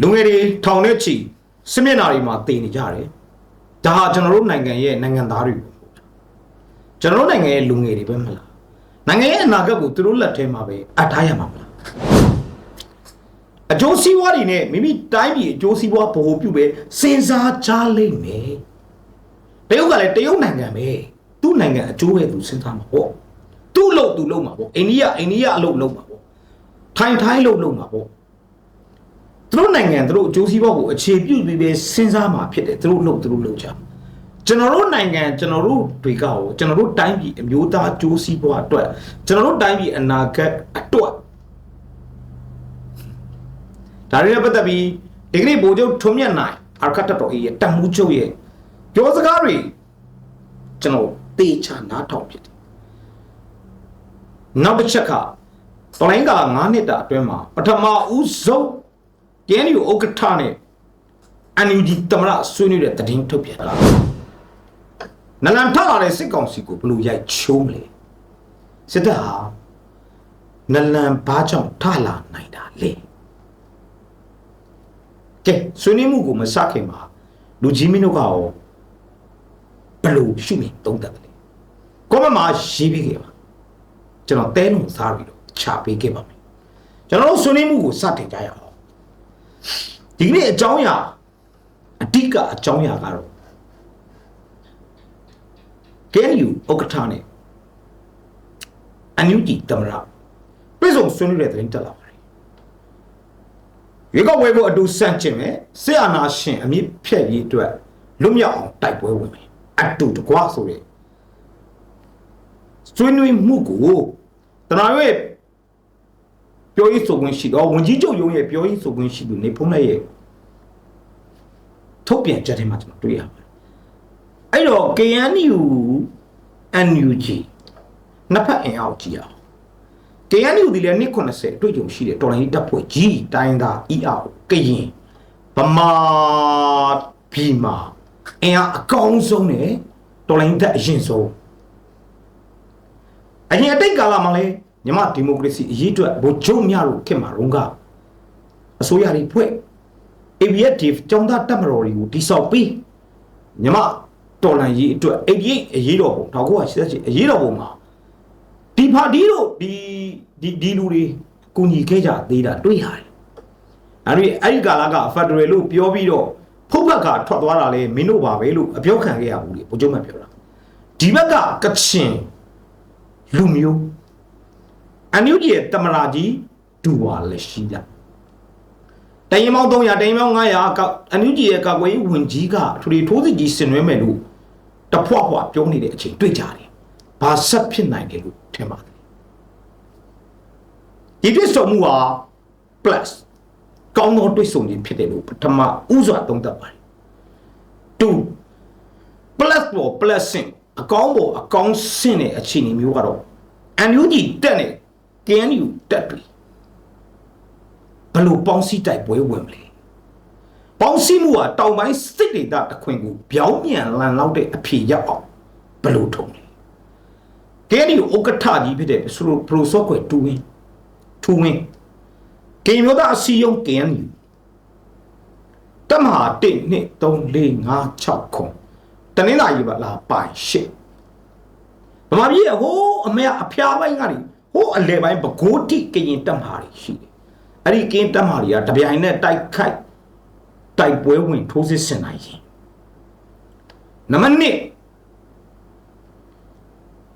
လူငယ်တွေထောင်နဲ့ချီစစ်မျက်နှာတွေမှာတည်နေကြတယ်ဒါဟာကျွန်တော်တို့နိုင်ငံရဲ့နိုင်ငံသားတွေပဲကျွန်တော်တို့နိုင်ငံရဲ့လူငယ်တွေပဲမလားနိုင်ငံရဲ့အနာဂတ်ကိုသူတို့လက်ထဲမှာပဲအပ်ထားရမှာမလားအကျိုးစီးပွားတွေနဲ့မိမိတိုင်းပြည်အကျိုးစီးပွားဗဟိုပြုပဲစဉ်းစားကြလိမ့်မယ်တရုတ်ကလည်းတရုတ်နိုင်ငံပဲသူ့နိုင်ငံအကျိုးပဲသူစဉ်းစားမှာပေါ့သူ့အလုပ်သူလုပ်မှာပေါ့အိန္ဒိယအိန္ဒိယအလုပ်လုပ်မှာပေါ့ထိုင်ထိုင်းလုပ်လုပ်မှာပေါ့ သူတို့နိုင်ငံသူတို့အကျိုးစီးပွားကိုအခြေပြုပြီးပဲစဉ်းစားမှာဖြစ်တယ်သူတို့လုပ်သူတို့လုပ်ကြကျွန်တော်တို့နိုင်ငံကျွန်တော်တို့တွေကရောကျွန်တော်တို့တိုင်းပြည်အမျိုးသားအကျိုးစီးပွားအတွက်ကျွန်တော်တို့တိုင်းပြည်အနာဂတ်အတွက်ဒါတွေနဲ့ပတ်သက်ပြီးဒီကနေ့ဗိုလ်ချုပ်ထွန်းမြတ်နိုင်အာခတ်တော်ရဲ့တမှုချုပ်ရဲ့ပြောစကားတွေကျွန်တော်တေချာနားထောင်ဖြစ်တယ်နောက်တစ်ချက်ကတော်လိုင်းက9နှစ်တာအတွင်းမှာပထမဦးဆုံး ကျင်းယူဥက္ကဋ္ဌနဲ့အန်ယူဂျီတမရဆွေးနွေးတဲ့တည်င်းထုတ်ပြန်လာနလန်ထလာတဲ့စစ်ကောင်စီကိုဘလို့ရိုက်ချိုးမလဲစစ်တပ်ဟာနလန်ဘာကြောင့်ထလာနိုင်တာလဲကဲဆွေးနွေးမှုကိုမစခင်မှာလူကြီးမင်းတို့ကရောဘလို့ရှုမြင်သုံးသပ်တယ်ကောမမှာရေးပေးခဲ့ပါကျွန်တော်တဲလုံးစားပြီးတော့ချပေးခဲ့ပါမယ်ကျွန်တော်တို့ဆွေးနွေးမှုကိုစတင်ကြရအောင် ဒီကနေ့အကြောင်းအရာအဓိကအကြောင်းအရာကတော့ကဲယူဥက္ကဋ္ဌနဲ့အန်ယူဂျီတမရပြည်စုံဆွေးနွေးတဲ့သတင်းတက်လာပါတယ်ရေကောက်ဝဲဖို့အတူစန့်ကျင်မယ်ဆရာနာရှင်အမြင့်ဖြက်ရေးအတွက်လွတ်မြောက်အောင်တိုက်ပွဲဝင်မယ်အတူတကွဆိုတဲ့ဆွေးနွေးမှုကိုတနာရဲ့ ပြောရေးဆိုခွင့်ရှိတော့ဝန်ကြီးချုပ်ရုံးရဲ့ပြောရေးဆိုခွင့်ရှိသူနေဖုံးလက်ရဲ့ထုတ်ပြန်ချက်ထဲမှာကျွန်တော်တွေ့ရပါတယ်အဲ့တော့ KNU NUG နှစ်ဖက်အင်အားကိုကြည့်အောင် KNU ဒီလည်းနှစ်90အတွေ့အကြုံရှိတဲ့တော်လိုင်းတပ်ဖွဲ့ကြီးတိုင်းသား ER ကရင်ဗမာပြည်မှာအင်အားအကောင်းဆုံးနဲ့တော်လိုင်းတပ်အရင်ဆုံးအရင်အတိတ်ကာလမှာလည်း မြမဒီမိုကရေစီအရေးအတွက်ဗိုလ်ချုပ်များတို့ခင်မှာရုံးကအစိုးရတွေဖွဲ့ ABF ကျောင်းသားတပ်မတော်တွေကိုတိစောက်ပြီးမြမတော်လန်ရေးအတွက်88အရေးတော်ပုံ1988အရေးတော်ပုံမှာဒီဖာဒီတို့ဒီဒီဒီလူတွေကူညီခဲ့ကြသေးတာတွေ့ရတယ်။အဲ့ဒီအဲ့ဒီကာလကဖက်ဒရယ်လို့ပြောပြီးတော့ဖုတ်ဘက်ကထွက်သွားတာလေမင်းတို့ပါပဲလို့အပြောခံခဲ့ရဘူးလေဘုချုပ်မပြောတာ။ဒီဘက်ကကချင်လူမျိုး အန်ယူဂျီရဲ့တမရာကြီးဒူဝါလက်ရှိတာတရင်ပေါင်း300တရင်ပေါင်း900ကအန်ယူဂျီရဲ့ကာကွယ်ရေးဝန်ကြီးကအထူးထိုးစစ်ကြီးဆင်နွှဲမယ်လို့တဖွာဖွာပြောနေတဲ့အချိန်တွေ့ကြတယ်။ဘာဆက်ဖြစ်နိုင်တယ်လို့ထင်ပါတယ်။ဒီတွေ့ဆုံမှုဟာ plus ကောင်းသောတွေ့ဆုံခြင်းဖြစ်တယ်လို့ပထမဥစွာသုံးသပ်ပါတယ်။2 plus ပေါ် blessing အကောင်းပေါ်အကောင်းဆင့်တဲ့အခြေအနေမျိုးကတော့ NUG တက်နေ KNU တက်ပြီဘလို့ပေါင်းစည်းတိုက်ပွဲဝင်မလဲပေါင်းစည်းမှုဟာတောင်ပိုင်းစစ်ဒေသတခွင်ကိုပြောင်းပြန်လန်လောက်တဲ့အဖြေရောက်အောင်ဘလို့ထုံလဲ KNU ဥက္ကဋ္ဌကြီးဖြစ်တဲ့ဆိုလိုပရိုဆော့ခွဲတူဝင်းထူဝင်းကေမျိုးသားအစည်းအရုံး KNU တမဟာ1 2 3 4 5 6ခုတနင်္လာရီပါလာပိုင်ရှစ်ဗမာပြည်ဟိုးအမေအဖျားပိုင်းကနေ ဟိုးအလဲပိုင်းဘကိုးတိကရင်တက်မှာတွေရှိတယ်အဲ့ဒီကင်းတက်မှာတွေကတပြိုင်နဲ့တိုက်ခိုက်တိုက်ပွဲဝင်ထိုးစစ်ဆင်နိုင်ရင်နံပါတ်1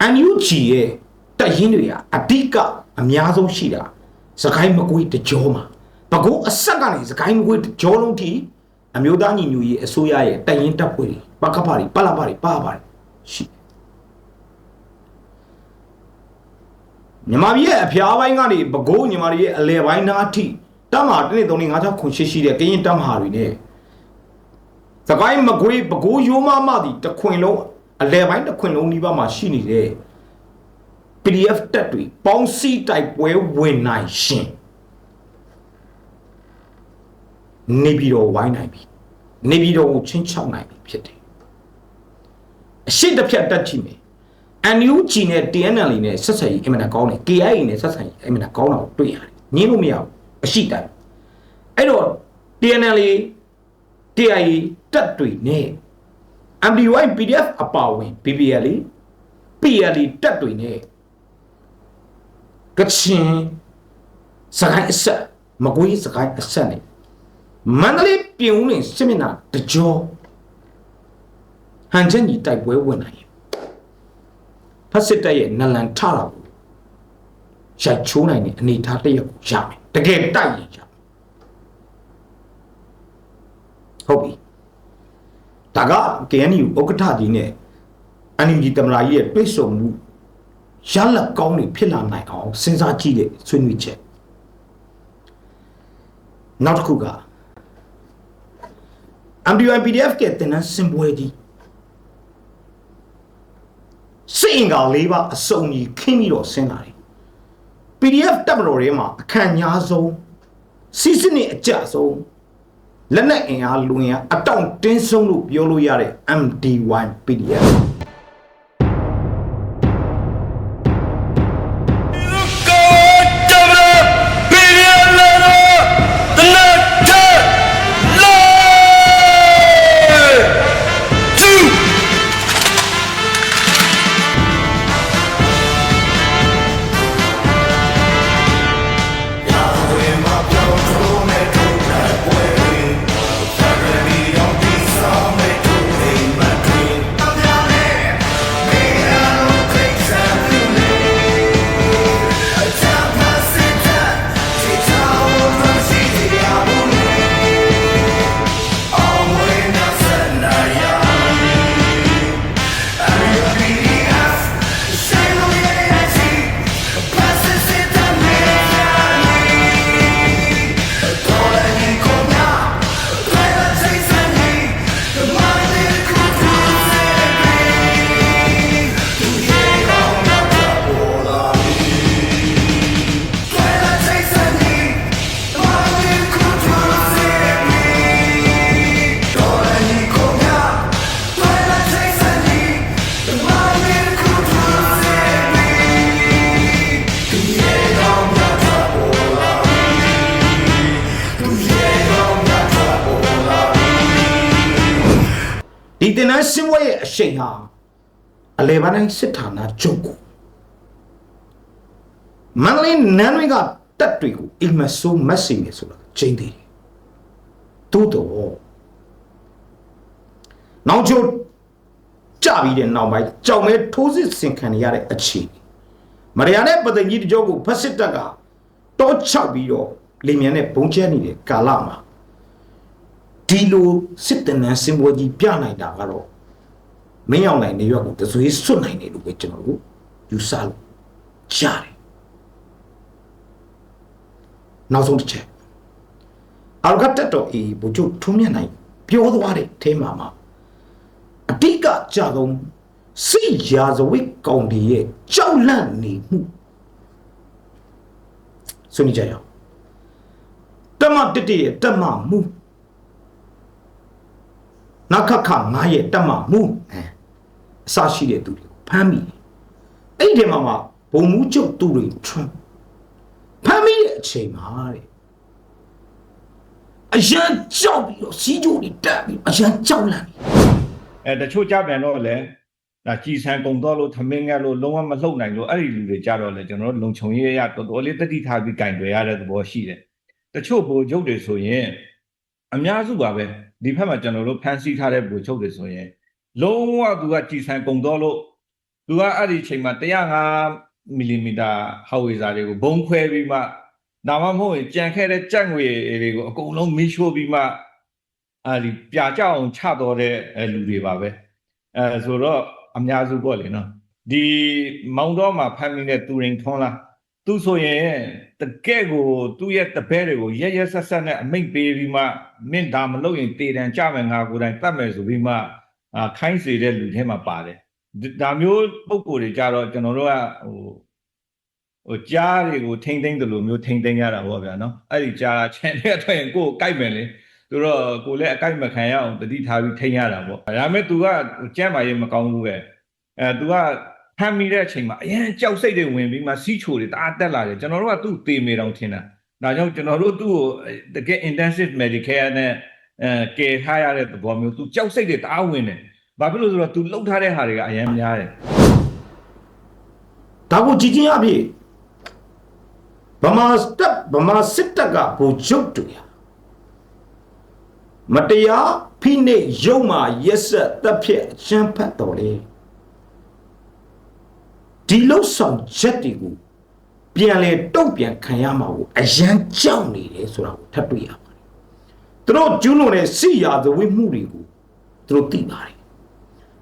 အန်ယူဂျီရဲ့တက်ရင်တွေကအဓိကအများဆုံးရှိတာစကိုင်းမကွေးတကြောမှာဘကိုးအဆက်ကနေစကိုင်းမကွေးတကြောလုံးထိအမျိုးသားညီညွတ်ရေးအစိုးရရဲ့တက်ရင်တက်ပွဲတွေပကဖာတွေပလဖာတွေပါပါတယ်ရှိတယ် မြန်မာပြည်ရဲ့အဖျားပိုင်းကနေပဲခူးညီမတွေရဲ့အလဲပိုင်းနားထိတက်မှာတစ်နေ့သုံးနေ့ငါးချောက်ခွန်ရှိရှိတဲ့ကရင်တက်မှာတွေနဲ့စကိုင်းမကွေးပဲခူးရိုးမမသည်တခွင်လုံးအလဲပိုင်းတခွင်လုံးဒီဘက်မှာရှိနေတဲ့ PDF တက်တွေပေါင်းစည်းတိုက်ပွဲဝင်နိုင်ရှင်နေပြီးတော့ဝိုင်းနိုင်ပြီနေပြီးတော့ကိုချင်းချောက်နိုင်ပြီဖြစ်တယ်အရှိတစ်ဖြတ်တက်ကြည့်မယ် NUG နဲ့ TNL နဲ့ဆက်ဆံရေးအင်မတန်ကောင်းတယ် KIA နဲ့ဆက်ဆံရေးအင်မတန်ကောင်းတာကိုတွေ့ရတယ်ညင်းလို့မရဘူးအရှိတိုင်းအဲ့တော့ TNL TI တက်တွေနဲ့ MDY PDF အပါဝင် BBL PL တက်တွေနဲ့ကချင်စကိုင်းအဆက်မကွေးစကိုင်းအဆက်နဲ့မန္တလေးပြင်ဦးလင်စစ်မျက်နှာတကြောဟန်ချက်ညီတိုက်ပွဲဝင်နိုင်ရင် ဖက်စစ်တပ်ရဲ့နလန်ထတာကိုရိုက်ချိုးနိုင်တဲ့အနေအထားတစ်ရပ်ကိုရမယ်တကယ်တိုက်ရင်ရမယ်ဟုတ်ပြီဒါက KNU ဥက္ကဋ္ဌကြီးနဲ့ NUG တမလာကြီးရဲ့တွေ့ဆုံမှုရလက်ကောင်းတွေဖြစ်လာနိုင်အောင်စဉ်းစားကြည့်တဲ့ဆွေးနွေးချက်နောက်တစ်ခုက MDY PDF ကတင်နန်းစင်ပွဲကြီး စိတ်အင်္ဂါလေးပါအစုံကြီးခင်းပြီးတော့ဆင်းလာတယ် PDF တပ်မတော်ထဲမှာအခန့်ညာဆုံးစီးစနစ်အကြဆုံးလက်နက်အင်အားလူငင်အားအတောင့်တင်းဆုံးလို့ပြောလို့ရတဲ့ MD1 PDF ။ ဒီတင်နန်းစင်ပွဲရဲ့အရှိန်ဟာအလေပန်းတိုင်းစစ်ဌာနချုပ်ကိုမန္တလေးနန်းတွေကတက်တွေကိုအိမ်မဆိုးမက်ဆေ့နေဆိုတာချိန်သေးတယ်။သို့တော့နောက်ချိုကြပြီးတဲ့နောက်ပိုင်းကြောင်မဲထိုးစစ်ဆင်ခံရတဲ့အခြေအနေမရယာနဲ့ပသိမ်ကြီးတကြောကိုဖက်စစ်တပ်ကတောချောက်ပြီးတော့လေမြန်နဲ့ဘုံကျဲနေတဲ့ကာလမှာ ဒီလိုစစ်တနန်းစင်ပွဲကြီးပြနိုင်တာကတော့မင်းအောင်နိုင်နေရွက်ကိုတစွေးစွတ်နိုင်တယ်လို့ပဲကျွန်တော်တို့ယူဆလို့ကြားတယ်နောက်ဆုံးတစ်ချက်အာဂတ်တက်တော်အေးဘုချုပ်ထုံးမြတ်နိုင်ပြောသွားတဲ့အဲမှာမှာအတိကကြဆုံးစိတ်ရာဇဝိကောင်ဒီရဲ့ကြောက်လန့်နေမှုဆွေးနွေးကြရအောင်တမတတရဲ့တမမှု နခခငါရဲ့တက်မှမူအဲအစရှိတဲ့သူတွေကိုဖမ်းမိတယ်အဲ့ဒီမှာမှဘုံမူးချုပ်သူတွေထွန်းဖမ်းမိတဲ့အချိန်မှာတဲ့အရန်ကြောက်ပြီးတော့စီးကြိုးတွေတက်ပြီးအရန်ကြောက်လန့်ပြီးအဲတချို့ကြပြန်တော့လေဒါကြည်ဆန်ကုံတော့လို့သမင်းငက်လို့လုံးဝမလှုပ်နိုင်လို့အဲ့ဒီလူတွေကြတော့လေကျွန်တော်တို့လုံခြုံရေးရတော်တော်လေးတတိထားပြီးကင်တွေရတဲ့သဘောရှိတယ်တချို့ဘိုလ်ချုပ်တွေဆိုရင်အများစုပါပဲ ဒီဘက်မှာကျွန်တော်တို့ဖန်ဆီးထားတဲ့ဘိုလ်ချုပ်တွေဆိုရင်လုံးဝသူကကြည်ဆန်ကုံတော့လို့သူကအဲ့ဒီအချိန်မှာ105မီလီမီတာဟောက်ဝေဇာတွေကိုဘုံခွဲပြီးမှဒါမှမဟုတ်ရင်ကြံခဲ့တဲ့ကြက်ငွေတွေကိုအကုန်လုံးမီးရှို့ပြီးမှအဲ့ဒီပြာကြအောင်ချတော့တဲ့အဲလူတွေပါပဲအဲဆိုတော့အများစုပေါ့လေနော်ဒီမောင်တော်မှာဖမ်းမိတဲ့သူရင်ထွန်းလား သူဆိုရင်တကယ့်ကိုသူ့ရဲ့တပည့်တွေကိုရက်ရက်ဆက်ဆက်နဲ့အမိတ်ပေးပြီးမှမင်းဒါမလုပ်ရင်တေတံကြမယ်ငါကိုယ်တိုင်တတ်မယ်ဆိုပြီးမှအာခိုင်းစေတဲ့လူထဲမှာပါတယ်ဒီဒါမျိုးပုံကိုယ်တွေကြတော့ကျွန်တော်တို့ကဟိုဟိုကြားတွေကိုထိမ့်သိမ့်တယ်လို့မျိုးထိမ့်သိမ့်ရတာပေါ့ဗျာနော်အဲ့ဒီကြားချန်တဲ့အတွက်ရင်ကိုယ်ကိုကြိုက်မယ်လေသူတော့ကိုယ်လည်းအကြိုက်မခံရအောင်တတိထားပြီးထိမ့်ရတာပေါ့ဒါပေမဲ့ तू ကကြမ်းမာရေးမကောင်းဘူးပဲအဲ तू က ဖမ်းမိတဲ့အချိန်မှာအရင်ကြောက်စိတ်တွေဝင်ပြီးမှစီးချိုတွေတအားတက်လာတယ်ကျွန်တော်တို့ကသူ့တေမေတောင်ထင်တာဒါကြောင့်ကျွန်တော်တို့သူ့ကိုတကယ် intensive medical နဲ့အဲကယ်ထားရတဲ့သဘောမျိုးသူကြောက်စိတ်တွေတအားဝင်တယ်ဘာဖြစ်လို့လဲဆိုတော့သူလှုပ်ထားတဲ့ဟာတွေကအရင်များတယ်ဒါကိုကြည်ချင်းအဖြစ်ဗမာစတက်ဗမာစစ်တပ်ကဘူချုပ်တူရမတရားဖိနှိပ်ရုံမာရက်ဆက်တပ်ဖြတ်အချမ်းဖတ်တော်လေ ဒီလောက်ဆောင်ချက်တွေကိုပြန်လဲတုံ့ပြန်ခံရမှာကိုအရန်ကြောက်နေတယ်ဆိုတာကိုထပ်တွေ့ရပါတယ်သူတို့ကျူးလွန်တဲ့စိရာဇဝိမှုတွေကိုသူတို့သိပါတယ်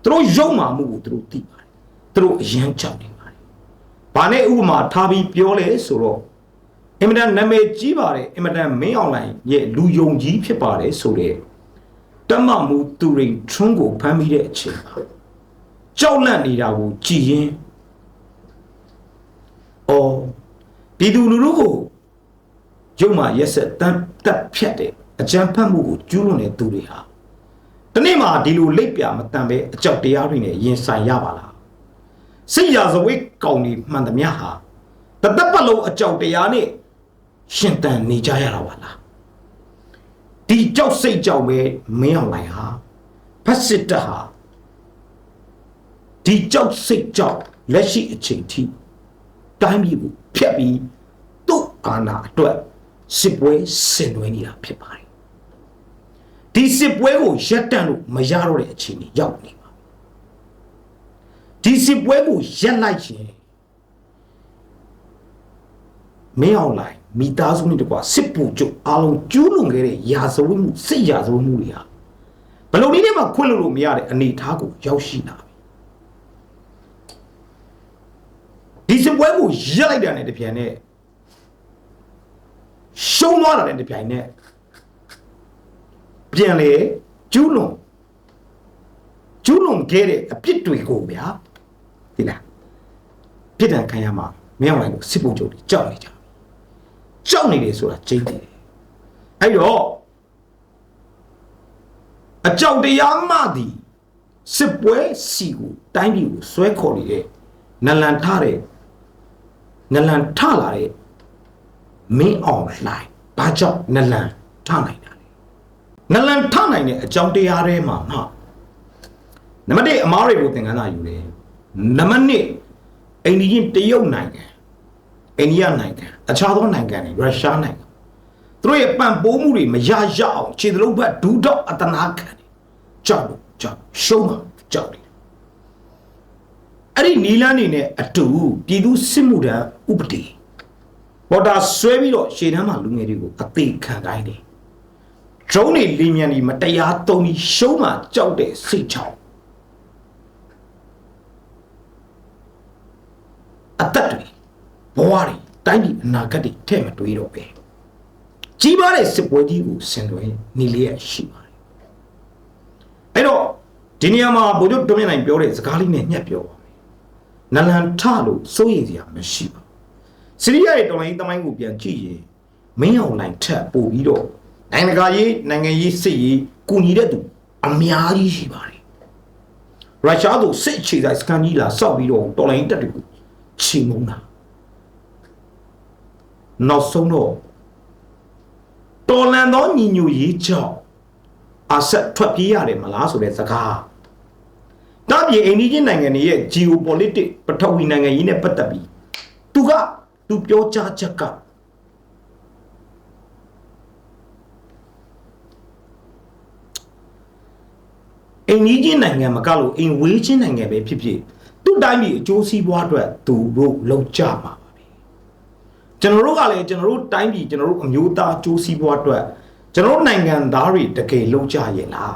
သူတို့ရုံမာမှုကိုသူတို့သိပါတယ်သူတို့အရန်ကြောက်နေပါတယ်။ဘာနဲ့ဥပမာထားပြီးပြောလဲဆိုတော့အင်မတန်နာမည်ကြီးပါတယ်အင်မတန်မင်းအောင်လိုင်ရဲ့လူယုံကြီးဖြစ်ပါတယ်ဆိုတဲ့တမမှုသူရင်ထွန်းကိုဖမ်းပြီးတဲ့အချိန်မှာကြောက်လန့်နေတာကိုကြည်ရင် အော်ပြည်သူလူထုကိုရုံမှရက်ဆက်တန်းတက်ဖြတ်တဲ့အကြံဖတ်မှုကိုကျူးလွန်တဲ့သူတွေဟာတနေ့မှဒီလိုလိပ်ပြမတန်ပဲအကြောက်တရားတွေနဲ့ရင်ဆိုင်ရပါလားစိတ်ရာဇဝိကောင်ဒီမှန်သမျှဟာတသက်ပတ်လုံးအကြောက်တရားနဲ့ရှင်တန်နေကြရတာပါလားဒီကြောက်စိတ်ကြောက်ပဲမင်းအောင်လိုက်ဟာဖက်စစ်တပ်ဟာဒီကြောက်စိတ်ကြောက်လက်ရှိအချိန်ထိ တိုင်းပြည်ကိုဖျက်ပြီးသူ့အာဏာအတွက်စစ်ပွဲဆင်နွှဲနေတာဖြစ်ပါတယ်ဒီစစ်ပွဲကိုရပ်တန့်လို့မရတော့တဲ့အခြေအနေရောက်နေပါဒီစစ်ပွဲကိုရက်လိုက်ရင်မင်းအောင်လိုက်မိသားစုနဲ့တကွာစစ်ပူကျုပ်အားလုံးကျူးလွန်ခဲ့တဲ့ရာဇဝတ်မှုစစ်ရာဇဝတ်မှုတွေဟာဘယ်လိုနည်းနဲ့မှခွင့်လို့လို့မရတဲ့အနေအထားကိုရောက်ရှိလာပြီဒီစစ်ပွဲ ကိုရက်လိုက်တာနဲ့တပြိုင်နက်ရှုံးသွားတာနဲ့တပြိုင်နက်ပြန်လေကျူးလွန်ကျူးလွန်ခဲ့တဲ့အပြစ်တွေကိုဗျာဒီလားပြစ်ဒဏ်ခံရမှာမင်းအောင်လိုက်ကိုစစ်ဖို့ကြုံတယ်ကြောက်နေကြပြီကြောက်နေတယ်ဆိုတာကျင်းတယ်အဲ့တော့အကြောက်တရားမှသည်စစ်ပွဲစီကိုတိုင်းပြည်ကိုဆွဲခေါ်နေတဲ့နလန်ထတဲ့ နလန်ထလာတဲ့မင်းအောင်လိုက်ဘာကြောင့်နလန်ထနိုင်တာလဲနလန်ထနိုင်တဲ့အကြောင်းတရားတွေမှာမှနံပါတ်1အမားတွေကိုသင်ခန်းစာယူတယ်နံပါတ်2အိန္ဒိယတရုတ်နိုင်ငံအိန္ဒိယနိုင်ငံအခြားသောနိုင်ငံတွေရုရှားနိုင်ငံသူတို့ရဲ့ပံ့ပိုးမှုတွေမရရအောင်ခြေသလုံးဘက်ဒူးတော့အတနာခံတယ်ကြောက်လို့ကြောက်ရှုံးမှာကြောက်တယ်အဲ့ဒီနီလန်းနေနဲ့အတူပြည်သူစစ်မှုထမ်း ဥပဒေဘော်ဒါဆွဲပြီးတော့ရှေ့တန်းမှာလူငယ်တွေကိုအသေးခံတိုင်းတယ်ဒရုန်းတွေလီမြန်တွေမတရားသုံးပြီးရှုံးမှာကြောက်တဲ့စိတ်ချောင်းအသက်တွေဘဝတွေတိုင်းပြည်အနာဂတ်တွေထဲ့မတွေးတော့ပဲကြီးမားတဲ့စစ်ပွဲကြီးကိုဆင်သွင်းနေလျက်ရှိပါတယ်အဲ့တော့ဒီနေရာမှာဘုရားတွန်းမြနိုင်ပြောတဲ့စကားလေးနဲ့ညှက်ပြောပါမယ်နလန်ထလို့စိုးရိမ်စရာမရှိပါ ဘူးစီးရီးယားရဲ့တော်လိုင်းတမိုင်းကိုပြန်ကြည့်ရင်မင်းအောင်လိုင်းထက်ပို့ပြီးတော့နိုင်ငံတကာရေးနိုင်ငံရေးစစ်ရေးကူညီတဲ့သူအများကြီးရှိပါတယ်ရုရှားတို့စစ်အခြေဆိုင်စကန်ကြီးလာစောက်ပြီးတော့တော်လိုင်းတက်တွေကိုချီမုန်းတာနောက်ဆုံးတော့တော်လန်သောညီညွတ်ရေးကြောင့်အဆက်ထွက်ပြေးရတယ်မလားဆိုတဲ့စကားတပြည်အိန္ဒိယနိုင်ငံတွေရဲ့ geopolitics ပထဝီနိုင်ငံရေးနဲ့ပတ်သက်ပြီးသူက သူပြောကြားချက်ကအိန္ဒိယနိုင်ငံမကလို့အိမ်ဝေးချင်းနိုင်ငံပဲဖြစ်ဖြစ်သူ့တိုင်းပြည်အကျိုးစီးပွားအတွက်သူတို့လုံကြမှာပါပဲကျွန်တော်တို့ကလည်းကျွန်တော်တို့တိုင်းပြည်ကျွန်တော်တို့အမျိုးသားအကျိုးစီးပွားအတွက်ကျွန်တော်တို့နိုင်ငံသားတွေတကယ်လုံကြရဲ့လား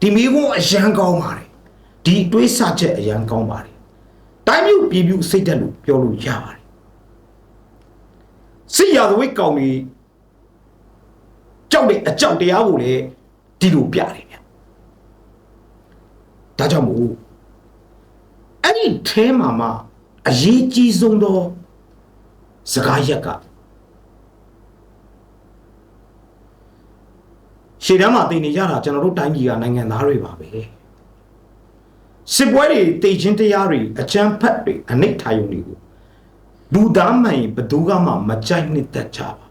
ဒီမိကုန်းအရန်ကောင်းပါတယ်ဒီအတွေးဆချက်အရန်ကောင်းပါတယ်တိုင်းပြည်ပြည်ပြည်စိတ်သက်လို့ပြောလို့ရပါတယ် စစ်ရာဇဝိတ်ကောင်ကြီးကြောက်တဲ့အကြောက်တရားကိုလည်းဒီလိုပြတယ်ဗျဒါကြောင့်မို့အဲ့ဒီထဲမှာမှအရေးကြီးဆုံးသောစကားရက်ကရှေ့တန်းမှာတည်နေကြတာကျွန်တော်တို့တိုင်းပြည်ကနိုင်ငံသားတွေပါပဲစစ်ပွဲတွေတည်ခြင်းတရားတွေအကြမ်းဖက်တွေအနိဋ္ဌာယုံတွေကို လူသားမှန်ရင်ဘသူကမှမကြိုက်နှစ်သက်ကြပါ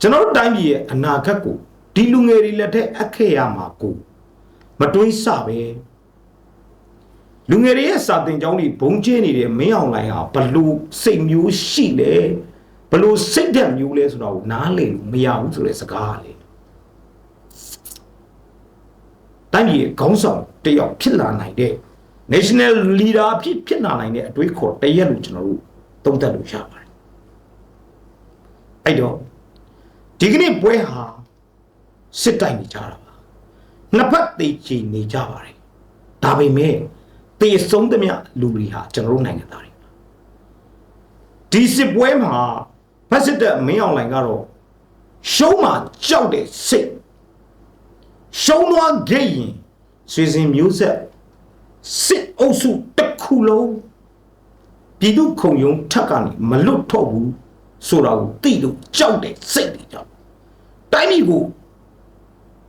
ကျွန်တော်တိုင်းပြည်ရဲ့အနာဂတ်ကိုဒီလူငယ်တွေလက်ထက်အခက်ရမှာကိုမတွေးဆပဲလူငယ်တွေရဲ့စာတင်ကြောင်းတွေဘုံကျင်းနေတဲ့မင်းအောင်လိုင်ဟာဘလို့စိတ်မျိုးရှိလဲဘလို့စိတ်ဓာတ်မျိုးလဲဆိုတော့နားလည်မရဘူးဆိုတဲ့စကားလေတိုင်းပြည်ခေါင်းဆောင်တယောက်ဖြစ်လာနိုင်တဲ့ national leader ဖြစ်ဖြစ်လာနိုင်တဲ့အတွေးခေါ်တရက်လို့ကျွန်တော်တို့သုံးသပ်လို့ရပါတယ်အဲ့တော့ဒီကနေ့ပွဲဟာစစ်တိုက်နေကြတာပါနှစ်ဖက်သိချီနေကြပါတယ်ဒါပေမဲ့တေဆုံးသမျှလူတွေဟာကျွန်တော်တို့နိုင်ငံသားတွေပါဒီစစ်ပွဲမှာဖက်စစ်တပ်မင်းအောင်လှိုင်ကတော့ရှုံးမှာကြောက်တဲ့စိတ်ရှုံးသွားခဲ့ရင်ဆွေစဉ်မျိုးဆက် စစ်အုပ်စုတစ်ခုလုံးပြည်သူခုံရုံးထက်ကနေမလွတ်တော့ဘူးဆိုတာကိုသိလို့ကြောက်တဲ့စိတ်တွေကြောင့်တိုင်းပြည်ကို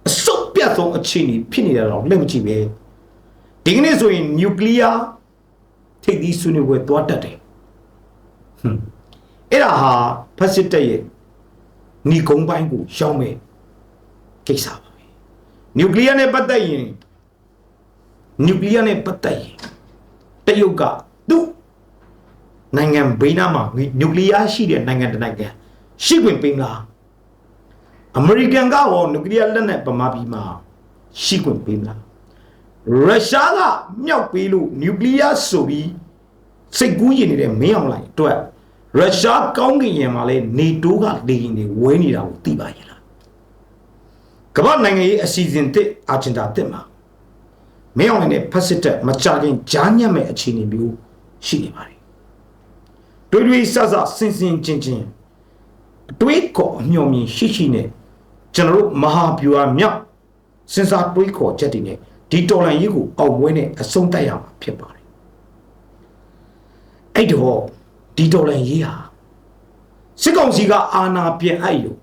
အစုပ်ပြတ်ဆုံးအခြေအနေဖြစ်နေတာတော့လက်မကြည့်ပဲဒီကနေ့ဆိုရင်နျူကလ িয়ার ထိပ်သီးဆွေးနွေးပွဲသွားတတ်တယ်ဟွန်းအဲ့ဒါဟာဖက်စစ်တပ်ရဲ့ညီကုန်းပိုင်းကိုရောက်မဲ့ကိစ္စပါပဲနျူကလ িয়ার နဲ့ပတ်သက်ရင် နျူကလ িয়ার နဲ့ပတ်သက်ရင်တရုတ်ကသူ့နိုင်ငံဘေးနားမှာနျူကလ িয়ার ရှိတဲ့နိုင်ငံတစ်နိုင်ငံရှိခွင့်ပေးမလားအမေရိကန်ကရောနျူကလ িয়ার လက်နက်ပမာပြည်မှာရှိခွင့်ပေးမလားရုရှားကမြောက်ပေးလို့နျူကလ িয়ার ဆိုပြီးစိတ်ကူးရင်နေတဲ့မင်းအောင်လှိုင်အတွက်ရုရှားကောင်းကင်ယံမှာလဲနေတိုးကလေရင်တွေဝဲနေတာကိုသိပါရဲ့လားကမ္ဘာနိုင်ငံရေးအစီအစဉ်တစ်အာဂျင်တာတစ်မှာ မင်းအောင်လှိုင်နဲ့ဖက်စစ်တပ်မကြခင်ကြားညက်မဲ့အခြေအနေမျိုးရှိနေပါတယ်တွေးတွေးဆဆစင်စင်ချင်းချင်းအတွေးခေါ်အမျှော်မြင်ရှိရှိနဲ့ကျွန်တော်တို့မဟာဗျူဟာမြောက်စဉ်းစားတွေးခေါ်ချက်တွေနဲ့ဒီတော်လန်ရေးကိုအောက်ဝဲနဲ့အဆုံးတိုက်ရမှာဖြစ်ပါတယ်အဲ့တော့ဒီတော်လန်ရေးဟာစစ်ကောင်စီကအာဏာပြန်အပ်လို့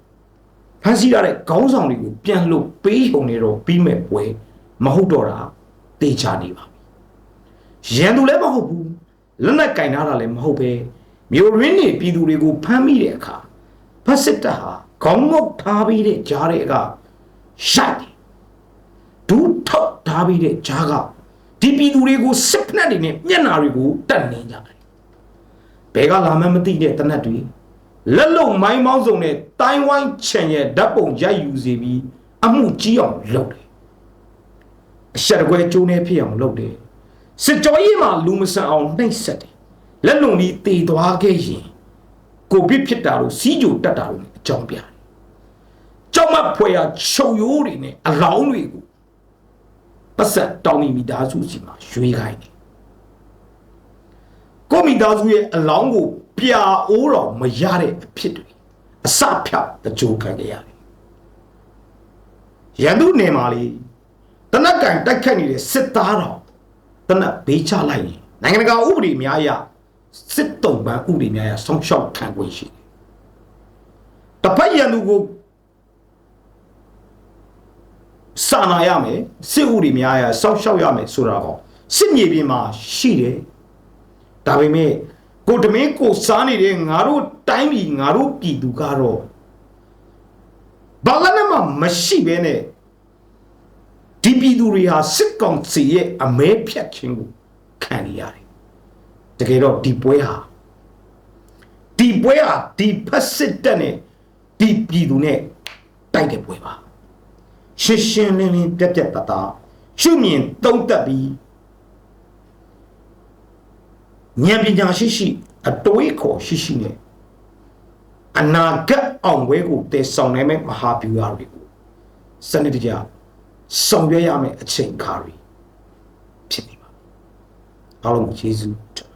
ဖန်ဆီးရတဲ့ခေါင်းဆောင်တွေကိုပြန်လို့ပေးုံနေတော့ပြီးမဲ့ပွဲမဟုတ်တော့တာ တေချာနေပါပြီရန်သူလည်းမဟုတ်ဘူးလက်နက်ကင်ထားတာလည်းမဟုတ်ပဲမျိုးရင်းနေပြည်သူတွေကိုဖမ်းမိတဲ့အခါဖက်စစ်တပ်ဟာခေါင်းငုတ်ထားပြီးတဲ့ကြားတွေကရှိုက်တယ်ဒူးထောက်ထားပြီးတဲ့ကြားကဒီပြည်သူတွေကိုစစ်ဖက်တွေနဲ့မျက်နာတွေကိုတက်နေကြတယ်ဘဲကလာမှန်းမသိတဲ့တနတ်တွေလက်လုံမိုင်းမောင်းစုံနဲ့တိုင်းဝိုင်းချန်ရဲ့ဓာတ်ပုံရိုက်ယူစီပြီးအမှုကြီးအောင်လုပ်တယ် အရှက်တကွဲကျိုးနေဖြစ်အောင်လုပ်တယ်စစ်ကြောရေးမှာလူမဆန်အောင်နှိပ်စက်တယ်လက်လုံပြီးတည်သွားခဲ့ရင်ကိုပြစ်ဖြစ်တာလို့စီးကြိုတက်တာလို့အကြောင်းပြတယ်ကြောက်မဖွယ်ရချုပ်ရိုးတွေနဲ့အလောင်းတွေကိုပတ်ဆက်တောင်းမိမိသားစုစီမှာရွေးခိုင်းတယ်ကိုမိသားစုရဲ့အလောင်းကိုပြာအိုးတော်မရတဲ့အဖြစ်တွေအစဖြတ်တကြိုခံကြရတယ်ရန်သူနေမှာလေ တနက်ကင်တိုက်ခတ်နေတဲ့စစ်သားတော်တနက်ဘေးချလိုက်ရင်နိုင်ငံတကာဥပဒေများအရစစ်တုံးပန်းဥပဒေများအရဆောင်းရှောက်ခံခွင့်ရှိတယ်တပတ်ရန်သူကိုစာနာရမယ်စစ်ဥပဒေများအရဆောင်းရှောက်ရမယ်ဆိုတာကောစစ်မြေပြင်မှာရှိတယ်ဒါပေမဲ့ကိုတမင်းကိုစားနေတဲ့ငါတို့တိုင်းပြည်ငါတို့ပြည်သူကတော့ဘာလနဲ့မှမရှိဘဲနဲ့ ဒီပြည်သူတွေဟာစစ်ကောင်စီရဲ့အမဲဖြတ်ခြင်းကိုခံနေရတယ်တကယ်တော့ဒီပွဲဟာဒီပွဲဟာဒီဖက်စစ်တပ်နဲ့ဒီပြည်သူနဲ့တိုက်တဲ့ပွဲပါရှင်းရှင်းလင်းလင်းပြက်ပြက်တသားရှုမြင်သုံးသက်ပြီးဉာဏ်ပညာရှိရှိအတွေးခေါ်ရှိရှိနဲ့အနာဂတ်အောင်ပွဲကိုတည်ဆောင်နိုင်မဲ့မဟာဗျူဟာတွေကိုစနစ်တကျ ဆောင်ရွက်ရမယ့်အချိန်အခါတွေဖြစ်နေပါအားလုံးကျေးဇူးတင်